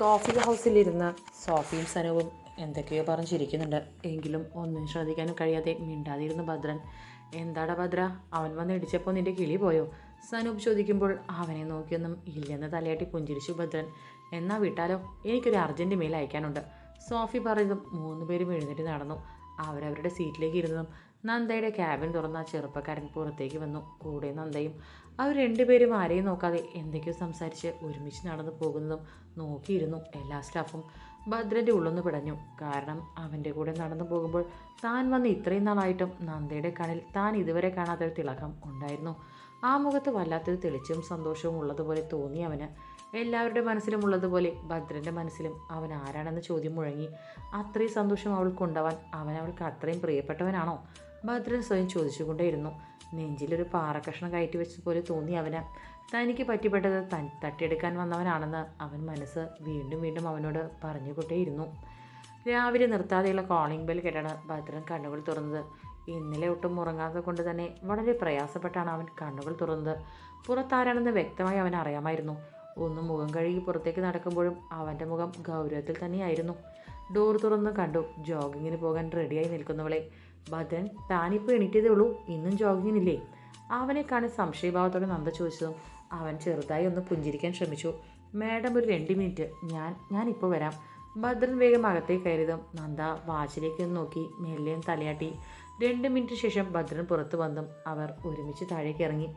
Coffee ഹൗസിലിരുന്ന സോഫിയും സനവും എന്തൊക്കെയോ പറഞ്ഞിരിക്കുന്നുണ്ട്. എങ്കിലും ഒന്നും ശ്രദ്ധിക്കാനും കഴിയാതെ മിണ്ടാതിരുന്നു ഭദ്രൻ. എന്താടാ ഭദ്ര? അവൻ വന്ന് ഇടിച്ചപ്പോൾ നിന്റെ കിളി പോയോ? സനൂപ് ചോദിക്കുമ്പോൾ അവനെ നോക്കിയൊന്നും ഇല്ലെന്ന് തലയാട്ടി പുഞ്ചിരിച്ചു ഭദ്രൻ. എന്നാ വിട്ടാലോ? എനിക്കൊരു അർജന്റ് മെയിൽ അയക്കാനുണ്ട്. സോഫി പറഞ്ഞതും മൂന്ന് പേരും എഴുന്നേറ്റ് നടന്നു. അവരവരുടെ സീറ്റിലേക്ക് ഇരുന്നതും നന്ദയുടെ ക്യാബിൻ തുറന്ന ആ ചെറുപ്പക്കാരൻ പുറത്തേക്ക് വന്നു. കൂടെ നന്ദയും അവർ രണ്ടുപേരും ആരെയും നോക്കാതെ എന്തൊക്കെയോ സംസാരിച്ച് ഒരുമിച്ച് നടന്നു പോകുന്നതും നോക്കിയിരുന്നു എല്ലാ സ്റ്റാഫും ഭദ്രന്റെ ഉള്ളൊന്ന് പിടഞ്ഞു. കാരണം അവന്റെ കൂടെ നടന്നു പോകുമ്പോൾ താൻ വന്ന് ഇത്രയും നാളായിട്ടും നന്ദയുടെ കണ്ണിൽ താൻ ഇതുവരെ കാണാത്തൊരു തിളക്കം ഉണ്ടായിരുന്നു. ആ മുഖത്ത് വല്ലാത്തൊരു തെളിച്ചും സന്തോഷവും ഉള്ളതുപോലെ തോന്നി അവന്. എല്ലാവരുടെ മനസ്സിലും ഉള്ളതുപോലെ ഭദ്രന്റെ മനസ്സിലും അവൻ ആരാണെന്ന ചോദ്യം മുഴങ്ങി. അത്രയും സന്തോഷം അവൾക്കുണ്ടാവാൻ അവൻ അവൾക്ക് അത്രയും പ്രിയപ്പെട്ടവനാണോ? ഭദ്രൻ സ്വയം ചോദിച്ചുകൊണ്ടേയിരുന്നു. നെഞ്ചിലൊരു പാറക്കഷ്ണം കയറ്റി വെച്ച പോലെ തോന്നി അവന്. തനിക്ക് പറ്റിപ്പെട്ടത് തൻ തട്ടിയെടുക്കാൻ വന്നവനാണെന്ന് അവൻ മനസ്സ് വീണ്ടും വീണ്ടും അവനോട് പറഞ്ഞുകൊണ്ടേയിരുന്നു. രാവിലെ നിർത്താതെയുള്ള കോളിംഗ് ബെൽ കേട്ടാണ് ഭദ്രൻ കണ്ണുകൾ തുറന്നത്. ഇന്നലെ ഒട്ടും ഉറങ്ങാതെ കൊണ്ട് തന്നെ വളരെ പ്രയാസപ്പെട്ടാണ് അവൻ കണ്ണുകൾ തുറന്നത്. പുറത്താരാണെന്ന് വ്യക്തമായി അവൻ അറിയാമായിരുന്നു. ഒന്ന് മുഖം കഴുകി പുറത്തേക്ക് നടക്കുമ്പോഴും അവന്റെ മുഖം ഗൗരവത്തിൽ തന്നെയായിരുന്നു. ഡോർ തുറന്ന് കണ്ടു. ജോഗിങ്ങിന് പോകാൻ റെഡിയായി നിൽക്കുന്നവളെ. ഭദ്രൻ താനിപ്പോൾ എണീറ്റതേ ഉള്ളൂ ഇന്നും ജോഗിങ്ങിനില്ലേ? അവനെ കാണാൻ സംശയഭാവത്തോടെ നന്ദ ചോദിച്ചതും അവൻ ചെറുതായി ഒന്ന് പുഞ്ചിരിക്കാൻ ശ്രമിച്ചു. മാഡം ഒരു രണ്ട് മിനിറ്റ്. ഞാൻ ഞാനിപ്പോൾ വരാം. ഭദ്രൻ വേഗം അകത്തേക്ക് കയറിയതും നന്ദ വാച്ചിലേക്ക് നോക്കി മെല്ലെയും തലയാട്ടി. രണ്ട് മിനിറ്റ് ശേഷം ഭദ്രൻ പുറത്തു വന്നും. അവർ ഒരുമിച്ച് താഴേക്ക് ഇറങ്ങി.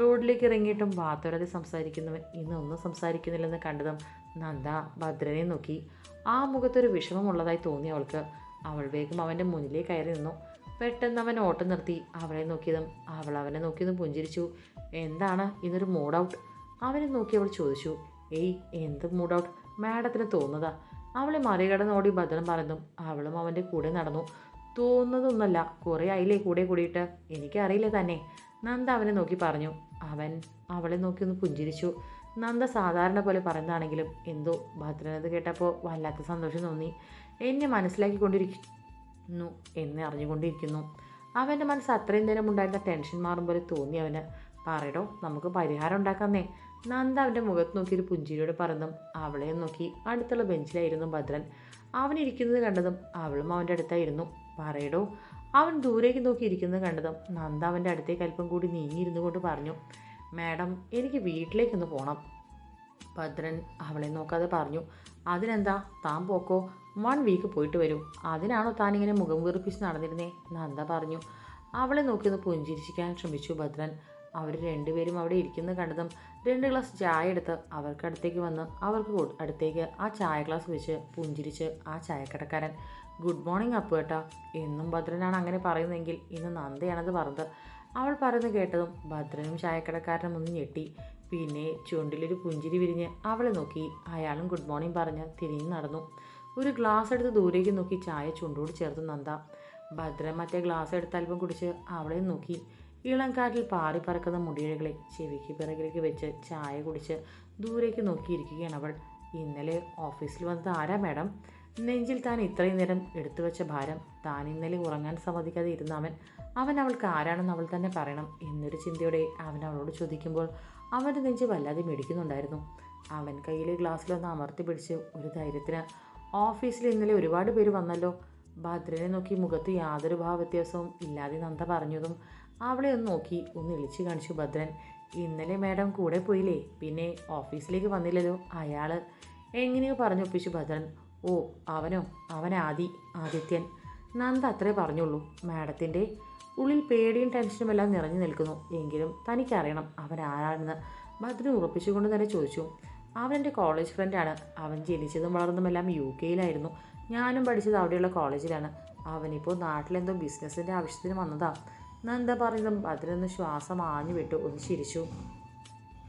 റോഡിലേക്ക് ഇറങ്ങിയിട്ടും വാത്തോരാതെ സംസാരിക്കുന്നവൻ ഇന്നൊന്നും സംസാരിക്കുന്നില്ലെന്ന് കണ്ടതും നന്ദ ഭദ്രനെ നോക്കി. ആ മുഖത്തൊരു വിഷമമുള്ളതായി തോന്നി അവൾക്ക്. അവൾ വേഗം അവന്റെ മുന്നിലേക്ക് കയറി നിന്നു. പെട്ടെന്ന് അവൻ ഓട്ടം നിർത്തി. അവളെ നോക്കിയതും അവൾ അവനെ നോക്കിയതും പുഞ്ചിരിച്ചു. എന്താണ്? ഇന്നൊരു മൂഡ് ഔട്ട് അവനെ നോക്കി അവൾ ചോദിച്ചു. ഏയ് എന്ത് മൂഡ് ഔട്ട് മാഡത്തിന് തോന്നുന്നതാ. അവളെ മറികടന്ന് ഓടി ഭദ്രൻ പറഞ്ഞു അവളും അവന്റെ കൂടെ നടന്നു. തോന്നുന്നതൊന്നല്ല കുറേ ആയില്ലേ കൂടെ കൂടിയിട്ട്? എനിക്കറിയില്ല തന്നെ. നന്ദ അവനെ നോക്കി പറഞ്ഞു. അവൻ അവളെ നോക്കി ഒന്ന് പുഞ്ചിരിച്ചു. നന്ദ സാധാരണ പോലെ പറയുന്നതാണെങ്കിലും എന്തോ ഭദ്രനത് കേട്ടപ്പോൾ വല്ലാത്ത സന്തോഷം തോന്നി. എന്നെ മനസ്സിലാക്കിക്കൊണ്ടിരിക്കുന്നു എന്ന് അറിഞ്ഞുകൊണ്ടിരിക്കുന്നു. അവന്റെ മനസ്സ് അത്രയും നേരം ഉണ്ടായിരുന്ന ടെൻഷൻ മാറും പോലെ തോന്നി അവന്. പറയടോ നമുക്ക് പരിഹാരം ഉണ്ടാക്കാന്നേ നന്ദ അവന്റെ മുഖത്ത് നോക്കി ഒരു പുഞ്ചിരിയോട് പറഞ്ഞതും അവളെ നോക്കി അടുത്തുള്ള ബെഞ്ചിലായിരുന്നു ഭദ്രൻ. അവനിരിക്കുന്നത് കണ്ടതും അവളും അവന്റെ അടുത്തായിരുന്നു. പറയടോ അവൻ ദൂരേക്ക് നോക്കി ഇരിക്കുന്നത് കണ്ടതും നന്ദ അവന്റെ അടുത്തേക്ക് അല്പം കൂടി നീങ്ങിയിരുന്നു കൊണ്ട് പറഞ്ഞു. മാഡം എനിക്ക് വീട്ടിലേക്കൊന്ന് പോകണം ഭദ്രൻ അവളെ നോക്കാതെ പറഞ്ഞു. അതിനെന്താ? താൻ പോക്കോ. വൺ വീക്ക് പോയിട്ട് വരൂ. അതിനാണോ താനിങ്ങനെ മുഖം വീർപ്പിച്ച് നടന്നിരുന്നേ? നന്ദ പറഞ്ഞു? അവളെ നോക്കിയൊന്ന് പുഞ്ചിരിച്ചിരിക്കാൻ ശ്രമിച്ചു ഭദ്രൻ. അവർ രണ്ടുപേരും അവിടെ ഇരിക്കുന്നത് കണ്ടതും രണ്ട് ഗ്ലാസ് ചായ എടുത്ത് അവർക്കടുത്തേക്ക് വന്ന് അവർക്ക് അടുത്തേക്ക് ആ ചായ ഗ്ലാസ് വെച്ച് പുഞ്ചിരിച്ച് ആ ചായക്കടക്കാരൻ ഗുഡ് മോർണിംഗ് അപ്പു കേട്ടാ എന്നും ഭദ്രനാണ് അങ്ങനെ പറയുന്നതെങ്കിൽ ഇന്ന് നന്ദയാണത് പറഞ്ഞത്. അവൾ പറയുന്നത് കേട്ടതും ഭദ്രനും ചായക്കടക്കാരനും ഒന്ന് ഞെട്ടി. പിന്നെ ചുണ്ടിലൊരു പുഞ്ചിരി വിരിഞ്ഞ് അവളെ നോക്കി അയാളും ഗുഡ് മോർണിംഗ് പറഞ്ഞ് തിരിഞ്ഞ് നടന്നു. ഒരു ഗ്ലാസ് എടുത്ത് ദൂരേക്ക് നോക്കി ചായ ചുണ്ടോട് ചേർത്ത് നന്ദ. ഭദ്രൻ മറ്റേ ഗ്ലാസ് എടുത്ത് അല്പം കുടിച്ച് അവളെ നോക്കി. ഇളം കാറ്റിൽ പാറി പറക്കുന്ന മുടിയിഴകളെ ചെവിക്ക് പിറകിലേക്ക് വെച്ച് ചായ കുടിച്ച് ദൂരേക്ക് നോക്കിയിരിക്കുകയാണ് അവൾ. ഇന്നലെ ഓഫീസിൽ വന്നത് ആരാ മാഡം? നെഞ്ചിൽ താൻ ഇത്രയും നേരം എടുത്തു വെച്ച ഭാരം. താൻ ഇന്നലെ ഉറങ്ങാൻ സമ്മതിക്കാതെ ഇരുന്ന അവൻ. അവൻ അവൾക്ക് ആരാണെന്ന് അവൾ തന്നെ പറയണം എന്നൊരു ചിന്തയോടെ അവൻ അവളോട് ചോദിക്കുമ്പോൾ അവന്റെ നെഞ്ച് വല്ലാതെ മിടിക്കുന്നുണ്ടായിരുന്നു. അവൻ കയ്യിലെ ഗ്ലാസ്സിലൊന്ന് അമർത്തി പിടിച്ച് ഒരു ധൈര്യത്തിന് ഓഫീസിൽ ഇന്നലെ ഒരുപാട് പേര് വന്നല്ലോ. ഭദ്രനെ നോക്കി മുഖത്ത് യാതൊരു ഭാവവ്യത്യാസവും ഇല്ലാതെ നന്ദ പറഞ്ഞതും അവളെ ഒന്ന് നോക്കി ഒന്ന് ഇളിച്ചു കാണിച്ചു ഭദ്രൻ. ഇന്നലെ മാഡം കൂടെ പോയില്ലേ? പിന്നെ ഓഫീസിലേക്ക് വന്നില്ലല്ലോ അയാൾ എങ്ങനെയോ പറഞ്ഞൊപ്പിച്ചു ഭദ്രൻ. ഓ അവനോ? അവൻ ആദി ആദിത്യൻ. നന്ദ അത്രേ പറഞ്ഞുള്ളൂ. മാഡത്തിന്റെ ഉള്ളിൽ പേടിയും ടെൻഷനും എല്ലാം നിറഞ്ഞു നിൽക്കുന്നു. എങ്കിലും തനിക്കറിയണം അവൻ ആരാണെന്ന്. ഭദ്രൻ ഉറപ്പിച്ചുകൊണ്ട് തന്നെ ചോദിച്ചു. അവൻ എന്റെ കോളേജ് ഫ്രണ്ടാണ് അവൻ ജനിച്ചതും വളർന്നതുമെല്ലാം യു കെയിലായിരുന്നു ഞാനും പഠിച്ചത് അവിടെയുള്ള കോളേജിലാണ് അവനിപ്പോൾ നാട്ടിലെന്തോ ബിസിനസ്സിന്റെ ആവശ്യത്തിന് വന്നതാ. എന്താ പറയുന്നതും അതിലൊന്ന് ശ്വാസം ആഞ്ഞു വിട്ടു. ഒന്ന് ചിരിച്ചു.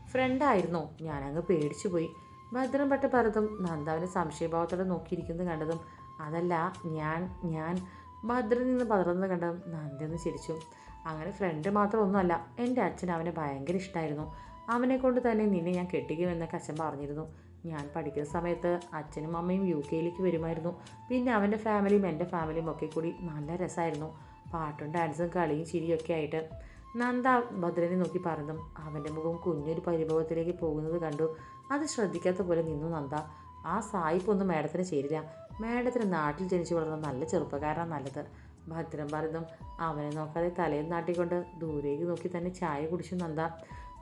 ഫ്രണ്ടായിരുന്നു ഞാനങ്ങ് പേടിച്ചു പോയി. ഭദ്രൻ പലതും നന്ദ നന്ദാവിനെ സംശയഭാവത്തോടെ നോക്കിയിരിക്കുന്നത് കണ്ടതും അതല്ല ഞാൻ ഞാൻ ഭദ്രൻ നിന്ന് പതറുന്നത് കണ്ടതും നന്ദി ഒന്ന് ചിരിച്ചു. അങ്ങനെ ഫ്രണ്ട് മാത്രമൊന്നുമല്ല എന്റെ അച്ഛൻ അവനെ ഭയങ്കര ഇഷ്ടമായിരുന്നു അവനെ കൊണ്ട് തന്നെ നിന്നെ ഞാൻ കെട്ടിക്കുമെന്നൊക്കെ അച്ഛൻ പറഞ്ഞിരുന്നു. ഞാൻ പഠിക്കുന്ന സമയത്ത് അച്ഛനും അമ്മയും യു കെയിലേക്ക് വരുമായിരുന്നു. പിന്നെ അവന്റെ ഫാമിലിയും എന്റെ ഫാമിലിയും ഒക്കെ കൂടി നല്ല രസമായിരുന്നു. പാട്ടും ഡാൻസും കളിയും ചിരിയൊക്കെ ആയിട്ട്. നന്ദ ഭദ്രനെ നോക്കി പറഞ്ഞു അവന്റെ മുഖം കുഞ്ഞൊരു പരിഭവത്തിലേക്ക് പോകുന്നത് കണ്ടു. അത് ശ്രദ്ധിക്കാത്ത പോലെ നിന്നു നന്ദ. ആ സായിപ്പൊന്നും മേഡത്തിന് ചേരില്ല. മേഡത്തിന് നാട്ടിൽ ജനിച്ചു വളർന്ന നല്ല ചെറുപ്പക്കാരാണ് നല്ലത്. ഭദ്രം പറഞ്ഞു അവനെ നോക്കാതെ തലയിൽ നാട്ടിക്കൊണ്ട് ദൂരേക്ക് നോക്കി തന്നെ ചായ കുടിച്ചു നന്ദ.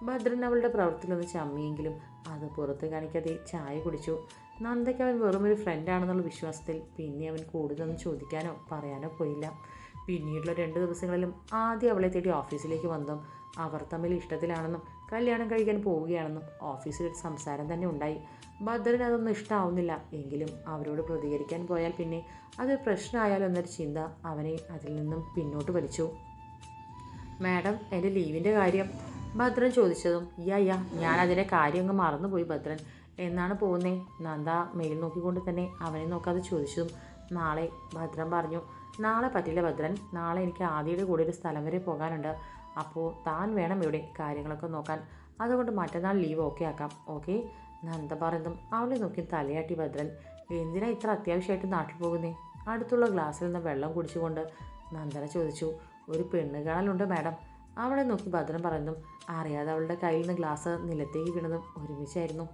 ഭദ്രൻ അവളുടെ പ്രവൃത്തിയിലൊന്ന് ചമ്മിയെങ്കിലും അത് പുറത്ത് കാണിക്കാതെ ചായ കുടിച്ചു. നന്ദയ്ക്ക് അവൻ വെറുമൊരു ഫ്രണ്ടാണെന്നുള്ള വിശ്വാസത്തിൽ പിന്നെ അവൻ കൂടുതലൊന്നും ചോദിക്കാനോ പറയാനോ പോയില്ല. പിന്നീടുള്ള രണ്ട് ദിവസങ്ങളിലും ആദ്യം അവളെ തേടി ഓഫീസിലേക്ക് വന്നതും അവർ തമ്മിൽ ഇഷ്ടത്തിലാണെന്നും കല്യാണം കഴിക്കാൻ പോവുകയാണെന്നും ഓഫീസിൽ ഒരു സംസാരം തന്നെ ഉണ്ടായി. ഭദ്രന് അതൊന്നും ഇഷ്ടമാവുന്നില്ല എങ്കിലും അവരോട് പ്രതികരിക്കാൻ പോയാൽ പിന്നെ അത് പ്രശ്നമായാലോ എന്നൊരു ചിന്ത അവനെ അതിൽ നിന്നും പിന്നോട്ട് വലിച്ചു. മാഡം എന്റെ ലീവിന്റെ കാര്യം ഭദ്രൻ ചോദിച്ചതും യാ യാ ഞാൻ അതിന്റെ കാര്യം അങ്ങ് മറന്നുപോയി ഭദ്രൻ. എന്നാണ് പോകുന്നേ? നന്ദ മെയിൽ നോക്കിക്കൊണ്ട് തന്നെ അവനെ നോക്കാതെ ചോദിച്ചതും നാളെ ഭദ്രൻ പറഞ്ഞു നാളെ പറ്റില്ല ഭദ്രൻ. നാളെ എനിക്ക് ആദ്യയുടെ കൂടെ ഒരു സ്ഥലം വരെ പോകാനുണ്ട്. അപ്പോൾ താൻ വേണം ഇവിടെ കാര്യങ്ങളൊക്കെ നോക്കാൻ. അതുകൊണ്ട് മറ്റന്നാൾ ലീവ് ഓക്കെ ആക്കാം. ഓക്കെ നന്ദ പറയുന്നതും അവളെ നോക്കി തലയാട്ടി ഭദ്രൻ എന്തിനാ ഇത്ര അത്യാവശ്യമായിട്ട് നാട്ടിൽ പോകുന്നേ? അടുത്തുള്ള ഗ്ലാസ്സിൽ നിന്ന് വെള്ളം കുടിച്ചുകൊണ്ട് നന്ദന ചോദിച്ചു ഒരു പെണ്ണ് കാണലുണ്ട് മാഡം. അവളെ നോക്കി ഭദ്രൻ പറയുന്നതും അറിയാതെ അവളുടെ കയ്യിൽ നിന്ന് ഗ്ലാസ് നിലത്തേക്ക് വീണതും ഒരുമിച്ചായിരുന്നു.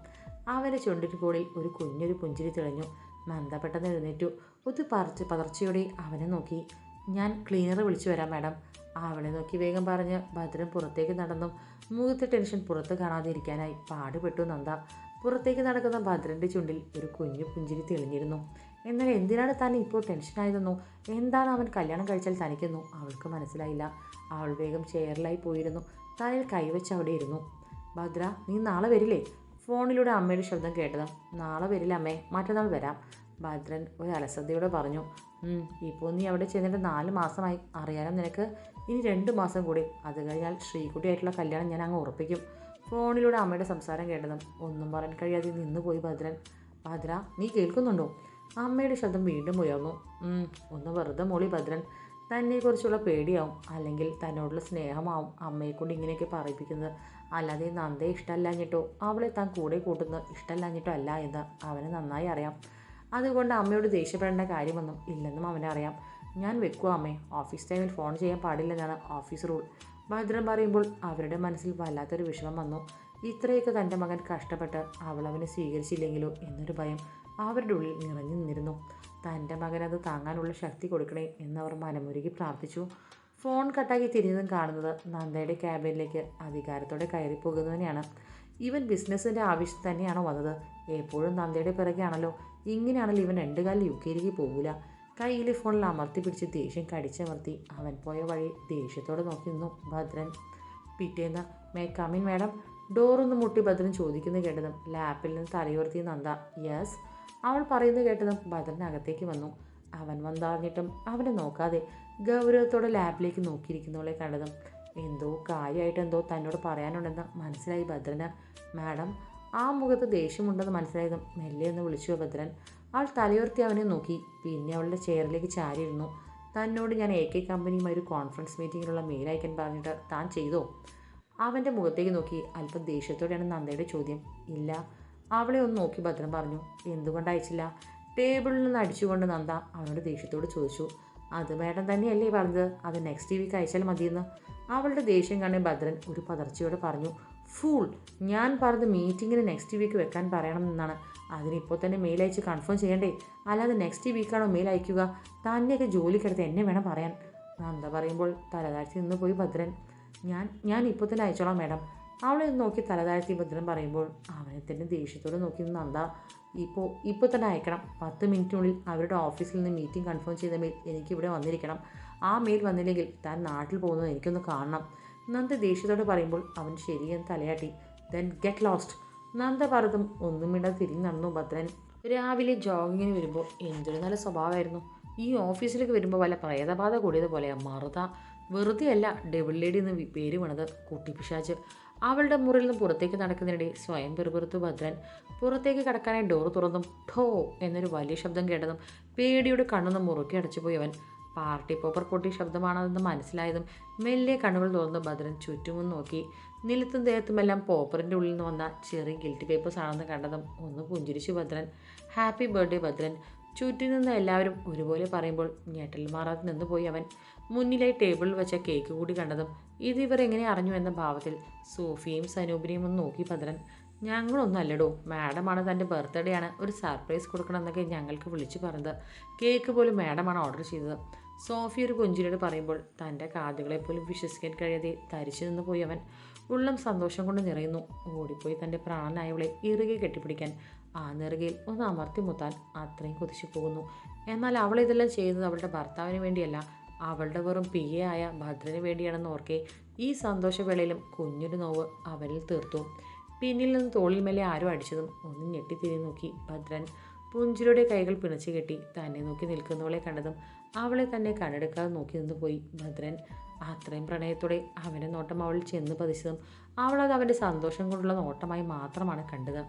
അവന്റെ ചുണ്ടിന് കൂടിൽ ഒരു കുഞ്ഞൊരു പുഞ്ചിരി തെളിഞ്ഞു. നന്ദ പെട്ടെന്ന് എഴുന്നേറ്റു. ഒത്ത് പറിച്ച് പതർച്ചയോടെ അവനെ നോക്കി. ഞാൻ ക്ലീനറെ വിളിച്ചു വരാം മാഡം. അവളെ നോക്കി വേഗം പറഞ്ഞ് ഭദ്രൻ പുറത്തേക്ക് നടന്നു. മുഖത്തെ ടെൻഷൻ പുറത്ത് കാണാതിരിക്കാനായി പാടുപെട്ടു നന്ദ. പുറത്തേക്ക് നടക്കുന്ന ഭദ്രന്റെ ചുണ്ടിൽ ഒരു കുഞ്ഞു പുഞ്ചിരി തെളിഞ്ഞിരുന്നു. എന്നാൽ എന്തിനാണ് താൻ ഇപ്പോൾ ടെൻഷനായതെന്നോ എന്താണ് അവൻ കല്യാണം കഴിച്ചാൽ തനിക്കുന്നു? അവൾക്ക് മനസ്സിലായില്ല. അവൾ വേഗം ചെയറിലായി പോയിരുന്നു. തലയിൽ കൈവച്ച് അവിടെ ഇരുന്നു. ഭദ്ര നീ നാളെ വരില്ലേ? ഫോണിലൂടെ അമ്മയുടെ ശബ്ദം കേട്ടതാ. നാളെ വരില്ല അമ്മേ. മറ്റന്നാൾ വരാം. ഭദ്രൻ ഒരു അലസതയോടെ പറഞ്ഞു. "ഉം, ഇപ്പോൾ നീ അവിടെ ചെന്നിട്ട് നാല് മാസമായി. അറിയാനും നിനക്ക്. ഇനി രണ്ട് മാസം കൂടി. അത് കഴിഞ്ഞാൽ ശ്രീകുട്ടിയായിട്ടുള്ള കല്യാണം ഞാൻ അങ്ങ് ഉറപ്പിക്കും. ഫോണിലൂടെ അമ്മയുടെ സംസാരം കേട്ടതും ഒന്നും പറയാൻ കഴിയാതെ നിന്നുപോയി ഭദ്രൻ. ഭദ്ര നീ കേൾക്കുന്നുണ്ടോ? അമ്മയുടെ ശബ്ദം വീണ്ടും ഉയർന്നു. "ഉം, ഒന്ന് വെറുതെ മോളി ഭദ്രൻ തന്നെക്കുറിച്ചുള്ള പേടിയാവും. അല്ലെങ്കിൽ തന്നോടുള്ള സ്നേഹമാവും അമ്മയെക്കൊണ്ട് ഇങ്ങനെയൊക്കെ പറയിപ്പിക്കുന്നത്. അല്ലാതെ നന്ദേ ഇഷ്ടമല്ലാഞ്ഞിട്ടോ? അവളെ താൻ കൂടെ കൂട്ടുന്നത് ഇഷ്ടമല്ലാഞ്ഞിട്ടോ അല്ല എന്ന് അവന് നന്നായി അറിയാം. അതുകൊണ്ട് അമ്മയോട് ദേഷ്യപ്പെടേണ്ട കാര്യമൊന്നും ഇല്ലെന്നും അവനറിയാം ഞാൻ വെക്കുക അമ്മേ. ഓഫീസ് ടൈമിൽ ഫോൺ ചെയ്യാൻ പാടില്ലെന്നാണ് ഓഫീസ് റൂൾ. ഭദ്രൻ പറയുമ്പോൾ അവരുടെ മനസ്സിൽ വല്ലാത്തൊരു വിഷമം വന്നു. ഇത്രയൊക്കെ തന്റെ മകൻ കഷ്ടപ്പെട്ട് അവളവനെ സ്വീകരിച്ചില്ലെങ്കിലോ? എന്നൊരു ഭയം. അവരുടെ ഉള്ളിൽ നിറഞ്ഞു നിന്നിരുന്നു. തന്റെ മകനത് താങ്ങാനുള്ള ശക്തി കൊടുക്കണേ എന്നവർ മനമുരുകി പ്രാർത്ഥിച്ചു. ഫോൺ കട്ടാക്കി തിരിഞ്ഞതും കാണുന്നത് നന്ദയുടെ ക്യാബിനിലേക്ക് അധികാരത്തോടെ കയറിപ്പോകുന്നതിനെയാണ് ഇവൻ ബിസിനസ്സിന്റെ ആവശ്യം തന്നെയാണോ വന്നത്? എപ്പോഴും നന്ദയുടെ പിറകെയാണല്ലോ. ഇങ്ങനെയാണല്ലോ ഇവൻ രണ്ട് കാലിൽ യു കെയിലേക്ക് പോകില്ല കയ്യിലെ ഫോണിൽ അമർത്തി പിടിച്ച് ദേഷ്യം കടിച്ചമർത്തി അവൻ പോയ വഴി ദേഷ്യത്തോടെ നോക്കി നിന്നു ഭദ്രൻ. പിറ്റേന്ന് മേ കമിൻ മാഡം ഡോറൊന്ന് മുട്ടി ഭദ്രൻ ചോദിക്കുന്നു കേട്ടതും ലാപ്പിൽ നിന്ന് തലയുയർത്തിയ നന്ദ യെസ് അവൾ പറയുന്നത് കേട്ടതും ഭദ്രൻ അകത്തേക്ക് വന്നു. അവൻ വന്നറിഞ്ഞിട്ടും അവനെ നോക്കാതെ ഗൗരവത്തോടെ ലാബിലേക്ക് നോക്കിയിരിക്കുന്നവളെ കണ്ടതും എന്തോ കാര്യമായിട്ട് എന്തോ തന്നോട് പറയാനുണ്ടെന്ന് മനസ്സിലായി ഭദ്രന്. മാഡം ആ മുഖത്ത് ദേഷ്യമുണ്ടെന്ന് മനസ്സിലായതും മെല്ലെ എന്ന് വിളിച്ചു ഭദ്രൻ. അവൾ തലയുർത്തി അവനെ നോക്കി. പിന്നെ അവളുടെ ചെയറിലേക്ക് ചാരിയിരുന്നു. തന്നോട് ഞാൻ എ കെ കമ്പനിയുമായി ഒരു കോൺഫറൻസ് മീറ്റിങ്ങിലുള്ള മെയിൽ അയക്കാൻ പറഞ്ഞിട്ട് താൻ ചെയ്തോ? അവന്റെ മുഖത്തേക്ക് നോക്കി. അല്പം ദേഷ്യത്തോടെയാണ് നന്ദയുടെ ചോദ്യം. ഇല്ല അവളെ ഒന്ന് നോക്കി ഭദ്രം പറഞ്ഞു എന്തുകൊണ്ട് അയച്ചില്ല? ടേബിളിൽ നിന്ന് അടിച്ചുകൊണ്ട് നന്ദ അവനോട് ദേഷ്യത്തോട് ചോദിച്ചു അത് മേഡം തന്നെയല്ലേ പറഞ്ഞത്? അത് നെക്സ്റ്റ് വീക്ക് അയച്ചാൽ മതിയെന്ന്. അവളുടെ ദേഷ്യം കണ്ട് ഭദ്രൻ ഒരു പതർച്ചയോടെ പറഞ്ഞു ഫൂൾ ഞാൻ പറഞ്ഞത് മീറ്റിങ്ങിന് നെക്സ്റ്റ് വീക്ക് വെക്കാൻ പറയണം എന്നാണ്. അതിനിപ്പോൾ തന്നെ മെയിൽ അയച്ച് കൺഫേം ചെയ്യണ്ടേ? അല്ലാതെ നെക്സ്റ്റ് വീക്കാണോ മെയിൽ അയക്കുക? തന്നെയൊക്കെ ജോലിക്കെടുത്ത് എന്നെ വേണം പറയാൻ. നന്ദ പറയുമ്പോൾ തലതാഴ്ച നിന്ന് പോയി ഭദ്രൻ ഞാൻ ഞാൻ ഇപ്പോൾ തന്നെ അയച്ചോളാം മാഡം. അവളെ നോക്കി തലതാഴ്ത്തി ഭദ്രൻ പറയുമ്പോൾ അവനെ തന്നെ ദേഷ്യത്തോടെ നോക്കി നന്ദ ഇപ്പോൾ ഇപ്പോൾ തന്നെ അയക്കണം. പത്ത് മിനിറ്റിനുള്ളിൽ അവരുടെ ഓഫീസിൽ നിന്ന് മീറ്റിംഗ് കൺഫേം ചെയ്ത മെയിൽ എനിക്കിവിടെ വന്നിരിക്കണം. ആ മെയിൽ വന്നില്ലെങ്കിൽ താൻ നാട്ടിൽ പോകുന്നത് എനിക്കൊന്ന് കാണണം. നന്ദ ദേഷ്യത്തോടെ പറയുമ്പോൾ അവൻ ശരിയെന്ന് തലയാട്ടി. ദെൻ ഗെറ്റ് ലോസ്റ്റ് നന്ദ പറഞ്ഞതും ഒന്നും മിണ്ടാതെ തിരിഞ്ഞു നടന്നു ഭദ്രൻ. രാവിലെ ജോഗിങ്ങിന് വരുമ്പോൾ എന്തൊരു നല്ല സ്വഭാവമായിരുന്നു. ഈ ഓഫീസിലേക്ക് വരുമ്പോൾ വല്ല പ്രേതബാധ കൂടിയതുപോലെയാണ് മറുത. വെറുതെയല്ല ഡബിൾ ലേഡി എന്ന് പേര് വീണത് കുട്ടിപ്പിശാച്ച്. അവളുടെ മുറിയിൽ നിന്ന് പുറത്തേക്ക് നടക്കുന്നതിനിടെ സ്വയം പെറുപെറുത്തു ഭദ്രൻ പുറത്തേക്ക് കടക്കാനായി ഡോർ തുറന്നും ഠോ എന്നൊരു വലിയ ശബ്ദം കേട്ടതും പേടിയുടെ കണ്ണൊന്ന് മുറുക്കി അടച്ചുപോയി അവൻ. പാർട്ടി പോപ്പർ പൊട്ടി ശബ്ദമാണതെന്ന് മനസ്സിലായതും മെല്ലെ കണ്ണുകൾ തുറന്ന് ഭദ്രൻ ചുറ്റുമും നോക്കി. നിലത്തും ദേഹത്തുമെല്ലാം പോപ്പറിന്റെ ഉള്ളിൽ നിന്ന് വന്ന ചെറിയ ഗിൽറ്റ് പേപ്പേഴ്സ് ആണെന്ന് കണ്ടതും ഒന്ന് പുഞ്ചിരിച്ചു ഭദ്രൻ. Happy birthday Bhadran. ചുറ്റിൽ നിന്ന് എല്ലാവരും ഒരുപോലെ പറയുമ്പോൾ ഞെട്ടൽ മാറാതെ നിന്നുപോയി അവൻ. മുന്നിലായി ടേബിളിൽ വെച്ച കേക്ക് കൂടി കണ്ടതും ഇത് ഇവർ എങ്ങനെ അറിഞ്ഞു എന്ന ഭാവത്തിൽ സോഫിയും സനൂപിനെയും ഒന്ന് നോക്കി ഭദ്രൻ ഞങ്ങളൊന്നല്ലടോ മാഡമാണ് തന്റെ ബർത്ത്ഡേ ആണ് ഒരു സർപ്രൈസ് കൊടുക്കണമെന്നൊക്കെ ഞങ്ങൾക്ക് വിളിച്ചു പറഞ്ഞത്. കേക്ക് പോലും മാഡമാണ് ഓർഡർ ചെയ്തത്. സോഫി ഒരു പുഞ്ചിരിയോട് പറയുമ്പോൾ തന്റെ കാതുകളെ പോലും വിശ്വസിക്കാൻ കഴിയാതെ തരിച്ചു നിന്ന് പോയി അവൻ. ഉള്ളം സന്തോഷം കൊണ്ട് നിറയുന്നു. ഓടിപ്പോയി തന്റെ പ്രാണനായവളെ ഇറുകെ കെട്ടിപ്പിടിക്കാൻ. ആ നെറുകയിൽ ഒന്ന് അമർത്തി മുത്താൻ അത്രയും കൊതിച്ചു പോകുന്നു. എന്നാൽ അവൾ ഇതെല്ലാം ചെയ്യുന്നത് അവളുടെ ഭർത്താവിന് വേണ്ടിയല്ല. അവളുടെ വെറും പി എ ആയ ഭദ്രന് വേണ്ടിയാണെന്ന് ഓർക്കെ ഈ സന്തോഷവേളയിലും കുഞ്ഞൊരു നോവ് അവരിൽ തീർത്തു. പിന്നിൽ നിന്ന് തോളിൽ മേലെ ആരോ അടിച്ചതും ഒന്ന് ഞെട്ടിത്തിരി നോക്കി ഭദ്രൻ പുഞ്ചിരിയുടെ കൈകൾ പിണച്ചു കെട്ടി തന്നെ നോക്കി നിൽക്കുന്നവളെ കണ്ടതും അവളെ തന്നെ കണ്ണെടുക്കാതെ നോക്കി നിന്ന് പോയി. ഭദ്രൻ അത്രയും പ്രണയത്തോടെ അവന്റെ നോട്ടം അവൾ ചെന്ന് പതിച്ചതും അവളത് അവന്റെ സന്തോഷം കൊണ്ടുള്ള നോട്ടമായി മാത്രമാണ് കണ്ടത്.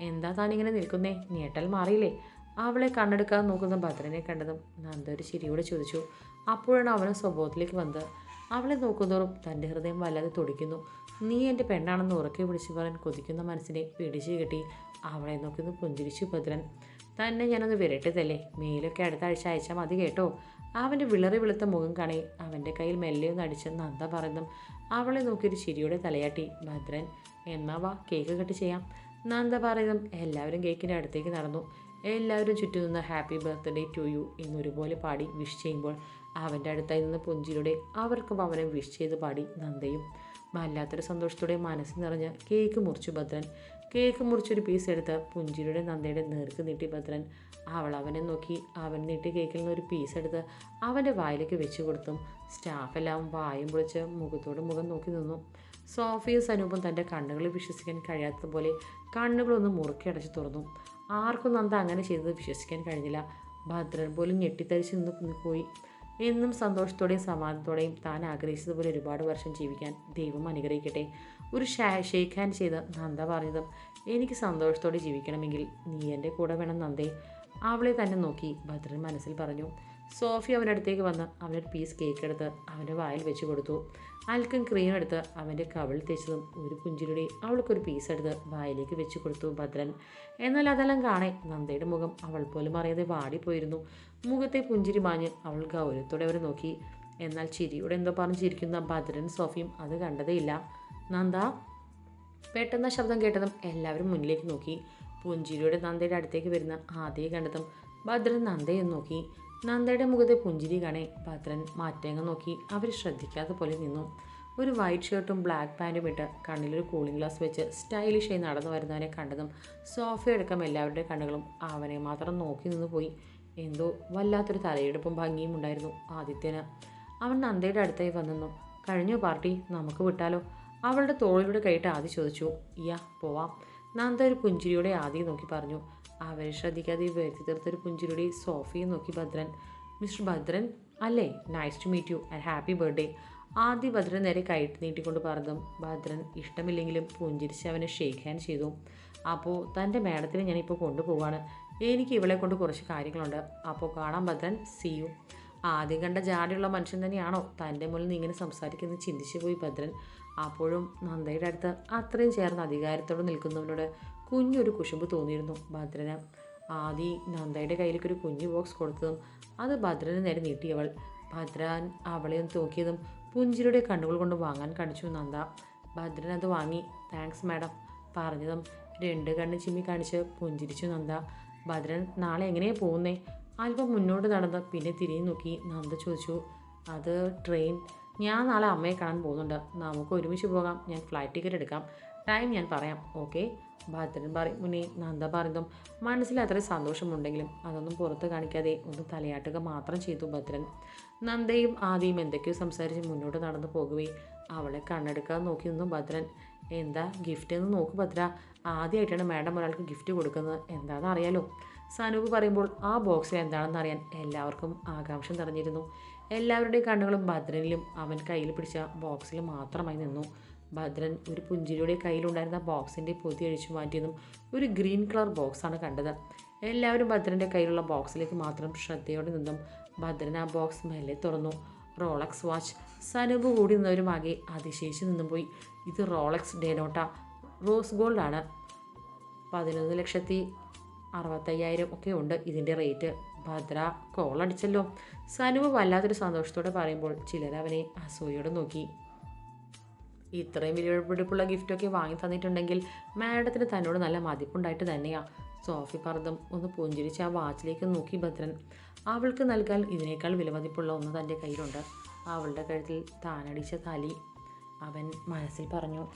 എന്താ താനിങ്ങനെ നിൽക്കുന്നേ? ഞെട്ടൽ മാറിയില്ലേ? അവളെ കണ്ണെടുക്കാതെ നോക്കുന്ന ഭദ്രനെ കണ്ടതും നന്ദ ഒരു ചിരിയോടെ ചോദിച്ചു. അപ്പോഴാണ് അവന് സ്വഭാവത്തിലേക്ക് വന്നത്. അവളെ നോക്കുന്നതോറും തന്റെ ഹൃദയം വല്ലാതെ തുടിക്കുന്നു. നീ എന്റെ പെണ്ണാണെന്ന് ഉറക്കെ വിളിച്ചു പറയാൻ കൊതിക്കുന്ന മനസ്സിനെ പിടിച്ചു കെട്ടി അവളെ നോക്കുന്നു പുഞ്ചിരിച്ചു ഭദ്രൻ. തന്നെ ഞാനൊന്ന് വിരട്ടിതല്ലേ? മേലൊക്കെ അടുത്ത ആഴ്ച അയച്ചാൽ മതി കേട്ടോ അവന്റെ വിളറി വെളുത്ത മുഖം കാണി അവന്റെ കയ്യിൽ മെല്ലെ ഒന്ന് അടിച്ച് നന്ദ പറയുന്നതും അവളെ നോക്കിയൊരു ചിരിയോടെ തലയാട്ടി ഭദ്രൻ എന്നാ വാ കേക്ക് കട്ട് ചെയ്യാം നന്ദ പറയുന്നതും എല്ലാവരും കേക്കിന്റെ അടുത്തേക്ക് നടന്നു. എല്ലാവരും ചുറ്റും നിന്ന് ഹാപ്പി ബർത്ത്ഡേ ടു യു എന്നൊരുപോലെ പാടി വിഷ് ചെയ്യുമ്പോൾ അവന്റെ അടുത്തായി നിന്ന് പുഞ്ചിലൂടെ അവർക്കും അവനെ വിഷ് ചെയ്ത് പാടി നന്ദയും. വല്ലാത്തൊരു സന്തോഷത്തോടെ മനസ്സ് നിറഞ്ഞ് കേക്ക് മുറിച്ചു ഭദ്രൻ. കേക്ക് മുറിച്ചൊരു പീസ് എടുത്ത് പുഞ്ചിരിയുടെ നന്ദയുടെ നേർക്ക് നീട്ടി ഭദ്രൻ. അവൾ അവനെ നോക്കി അവൻ നീട്ടി കേക്കിൽ നിന്ന് ഒരു പീസ് എടുത്ത് അവന്റെ വായിലേക്ക് വെച്ച് കൊടുത്തും സ്റ്റാഫെല്ലാം വായും പൊളിച്ച് മുഖത്തോട് മുഖം നോക്കി നിന്നു. സോഫിയും സനൂപും തന്റെ കണ്ണുകളിൽ വിശ്വസിക്കാൻ കഴിയാത്തതുപോലെ കണ്ണുകളൊന്ന് മുറുക്കി അടച്ചു തുറന്നു. ആർക്കും നന്ദ അങ്ങനെ ചെയ്തത് വിശ്വസിക്കാൻ കഴിഞ്ഞില്ല. ഭദ്രൻ പോലും ഞെട്ടിത്തരിച്ച് നിന്ന് പോയി. എന്നും സന്തോഷത്തോടെയും സമാധാനത്തോടെയും താൻ ആഗ്രഹിച്ചതുപോലെ ഒരുപാട് വർഷം ജീവിക്കാൻ ദൈവം അനുഗ്രഹിക്കട്ടെ. ഒരു ഷേക്ക് ഹാൻഡ് ചെയ്ത് നന്ദ പറഞ്ഞതും എനിക്ക് സന്തോഷത്തോടെ ജീവിക്കണമെങ്കിൽ നീ എന്റെ കൂടെ വേണം നന്ദേ. അവളെ തന്നെ നോക്കി ഭദ്രൻ മനസ്സിൽ പറഞ്ഞു. സോഫി അവന്റെ അടുത്തേക്ക് വന്ന് അവനൊരു പീസ് കേക്ക് എടുത്ത് അവന്റെ വായിൽ വെച്ച് കൊടുത്തു. അൽക്കും ക്രീം എടുത്ത് അവന്റെ കവിൾ തേച്ചതും ഒരു പുഞ്ചിലൂടെ അവൾക്കൊരു പീസ് എടുത്ത് വായിലേക്ക് വെച്ച് കൊടുത്തു ഭദ്രൻ. എന്നാൽ അതെല്ലാം കാണേ നന്ദയുടെ മുഖം അവൾ പോലും അറിയാതെ വാടിപ്പോയിരുന്നു. മുഖത്തെ പുഞ്ചിരി മാഞ്ഞ് അവൾ ഗൗരവത്തോടെ അവരെ നോക്കി. എന്നാൽ ചിരിയോടെ എന്തോ പറഞ്ഞിരിക്കുന്ന ഭദ്രൻ സോഫിയും അത് കണ്ടതേയില്ല നന്ദ. പെട്ടെന്ന് ശബ്ദം കേട്ടതും എല്ലാവരും മുന്നിലേക്ക് നോക്കി. പുഞ്ചിരിയുടെ നന്ദയുടെ അടുത്തേക്ക് വരുന്ന ആദ്യം കണ്ടതും ഭദ്രൻ നന്ദയെ നോക്കി. നന്ദയുടെ മുഖത്തെ പുഞ്ചിരി കാണേ ഭദ്രൻ മാറ്റേങ്ങ നോക്കി. അവർ ശ്രദ്ധിക്കാത്ത പോലെ നിന്നു. ഒരു വൈറ്റ് ഷർട്ടും ബ്ലാക്ക് പാന്റും ഇട്ട് കണ്ണിലൊരു കൂളിംഗ് ഗ്ലാസ് വെച്ച് സ്റ്റൈലിഷായി നടന്നു വരുന്നവരെ കണ്ടതും സോഫയടക്കം എല്ലാവരുടെ കണ്ണുകളും അവനെ മാത്രം നോക്കി നിന്ന് പോയി. എന്തോ വല്ലാത്തൊരു തലയെടുപ്പും ഭംഗിയും ഉണ്ടായിരുന്നു ആദിത്യന്. അവൻ നന്ദയുടെ അടുത്തായി വന്നു കഴിഞ്ഞ പാർട്ടി? നമുക്ക് വിട്ടാലോ? അവളുടെ തോളിലൂടെ കൈയിട്ട് ആദി ചോദിച്ചു. ഇയാ പോവാം. നന്ദ ഒരു പുഞ്ചിരിയോടെ ആദി നോക്കി പറഞ്ഞു. അവരെ ശ്രദ്ധിക്കാതെ വരുത്തി തീർത്തൊരു പുഞ്ചിരിയുടെ സോഫിയെ നോക്കി ഭദ്രൻ. മിസ്റ്റർ ഭദ്രൻ? അല്ലേ? Nice to meet you and happy birthday Adya Bhadran നേരെ കയറ്റി നീട്ടിക്കൊണ്ട് പറഞ്ഞു. ഭദ്രൻ ഇഷ്ടമില്ലെങ്കിലും പുഞ്ചിരിച്ച് അവനെ ഷേക്ക് ഹാൻഡ് ചെയ്തു. അപ്പോൾ തന്റെ മാഡത്തിനെ ഞാനിപ്പോൾ കൊണ്ടുപോവാണ്. എനിക്ക് ഇവളെ കൊണ്ട് കുറച്ച് കാര്യങ്ങളുണ്ട്. അപ്പോൾ കാണാൻ ഭദ്രൻ. സി യു ആദ്യം കണ്ട ജാടിയുള്ള മനുഷ്യൻ തന്നെയാണോ? തന്റെ മുന്നിൽ ഇങ്ങനെ സംസാരിക്കുന്നത് ചിന്തിച്ചു പോയി ഭദ്രൻ. അപ്പോഴും നന്ദയുടെ അടുത്ത് അത്രയും ചേർന്ന് അധികാരത്തോടെ നിൽക്കുന്നവനോട് കുഞ്ഞൊരു കുശുമ്പ് തോന്നിയിരുന്നു. ഭദ്രന് ആദി നന്ദയുടെ കയ്യിലേക്ക് ഒരു കുഞ്ഞു ബോക്സ് കൊടുത്തതും അത് ഭദ്രന് നേരെ നീട്ടിയവൾ. ഭദ്രൻ അവളെ ഒന്ന് തൂക്കിയതും പുഞ്ചിരിയുടെ കണ്ണുകൾ കൊണ്ട് വാങ്ങാൻ കാണിച്ചു നന്ദ. ഭദ്രൻ അത് വാങ്ങി. താങ്ക്സ് മാഡം പറഞ്ഞതും രണ്ട് കണ്ണ് ചിമ്മി കാണിച്ച് പുഞ്ചിരിച്ചു നന്ദ. ഭദ്രൻ നാളെ എങ്ങനെയാണ് പോകുന്നേ? അല്പം മുന്നോട്ട് നടന്ന് പിന്നെ തിരിഞ്ഞു നോക്കി നന്ദ ചോദിച്ചു അത് ട്രെയിൻ ഞാൻ നാളെ അമ്മയെ കാണാൻ പോകുന്നുണ്ട്. നമുക്ക് ഒരുമിച്ച് പോകാം. ഞാൻ ഫ്ലൈറ്റ് ടിക്കറ്റ് എടുക്കാം. ടൈം ഞാൻ പറയാം. ഓക്കെ ഭദ്രൻ പറയും മുന്നേ നന്ദ പറയുന്നതും മനസ്സിൽ അത്ര സന്തോഷമുണ്ടെങ്കിലും അതൊന്നും പുറത്ത് കാണിക്കാതെ ഒന്ന് തലയാട്ടുക മാത്രം ചെയ്തു ഭദ്രൻ. നന്ദയും ആദ്യം എന്തൊക്കെയോ സംസാരിച്ച് മുന്നോട്ട് നടന്നു പോകുകയും അവളെ കണ്ണെടുക്കാൻ നോക്കി നിന്നു ഭദ്രൻ. എന്താ ഗിഫ്റ്റ് എന്ന് നോക്ക് ഭദ്ര. ആദ്യമായിട്ടാണ് മാഡം ഒരാൾക്ക് ഗിഫ്റ്റ് കൊടുക്കുന്നത്. എന്താണെന്ന് അറിയാലോ സനൂപ് പറയുമ്പോൾ ആ ബോക്സിൽ എന്താണെന്ന് അറിയാൻ എല്ലാവർക്കും ആകാംക്ഷ നിറഞ്ഞിരുന്നു. എല്ലാവരുടെയും കണ്ണുകളും ഭദ്രനിലും അവൻ കയ്യിൽ പിടിച്ച ബോക്സിൽ മാത്രമായി നിന്നു. ഭദ്രൻ ഒരു പുഞ്ചിരിയുടെ കയ്യിലുണ്ടായിരുന്ന ബോക്സിന്റെ പൊതി അഴിച്ചു മാറ്റിയതും ഒരു ഗ്രീൻ കളർ ബോക്സാണ് കണ്ടത്. എല്ലാവരും ഭദ്രന്റെ കയ്യിലുള്ള ബോക്സിലേക്ക് മാത്രം ശ്രദ്ധയോടെ നിന്നും. ഭദ്രൻ ആ ബോക്സ് മെല്ലെ തുറന്നു. Rolex watch. സനൂപ് കൂടി നിന്നവരുമാകെ അതിശേഷിച്ച് നിന്നും പോയി ഇത് റോളക്സ് ഡേനോട്ട റോസ് ഗോൾഡാണ്. പതിനൊന്ന് ലക്ഷത്തി അറുപത്തയ്യായിരം ഒക്കെ ഉണ്ട്. ഇതിന്റെ റേറ്റ് ഭദ്ര കോളടിച്ചല്ലോ സനുവ് വല്ലാത്തൊരു സന്തോഷത്തോടെ പറയുമ്പോൾ ചിലർ അവനെ അസൂയോടെ നോക്കി. ഇത്രയും വിലപിടിപ്പുള്ള ഗിഫ്റ്റൊക്കെ വാങ്ങി തന്നിട്ടുണ്ടെങ്കിൽ മാഡത്തിന് തന്നോട് നല്ല മതിപ്പുണ്ടായിട്ട് തന്നെയാണ് സോഫി പർദ്ദം ഒന്ന് പുഞ്ചിരിച്ച് ആ വാച്ചിലേക്ക് നോക്കി ഭദ്രൻ. അവൾക്ക് നൽകാൻ ഇതിനേക്കാൾ വിലമതിപ്പുള്ള ഒന്ന് തന്റെ കയ്യിലുണ്ട്. അവളുടെ കഴുത്തിൽ താനടിച്ച താലി അവൻ മനസ്സിൽ പറഞ്ഞു.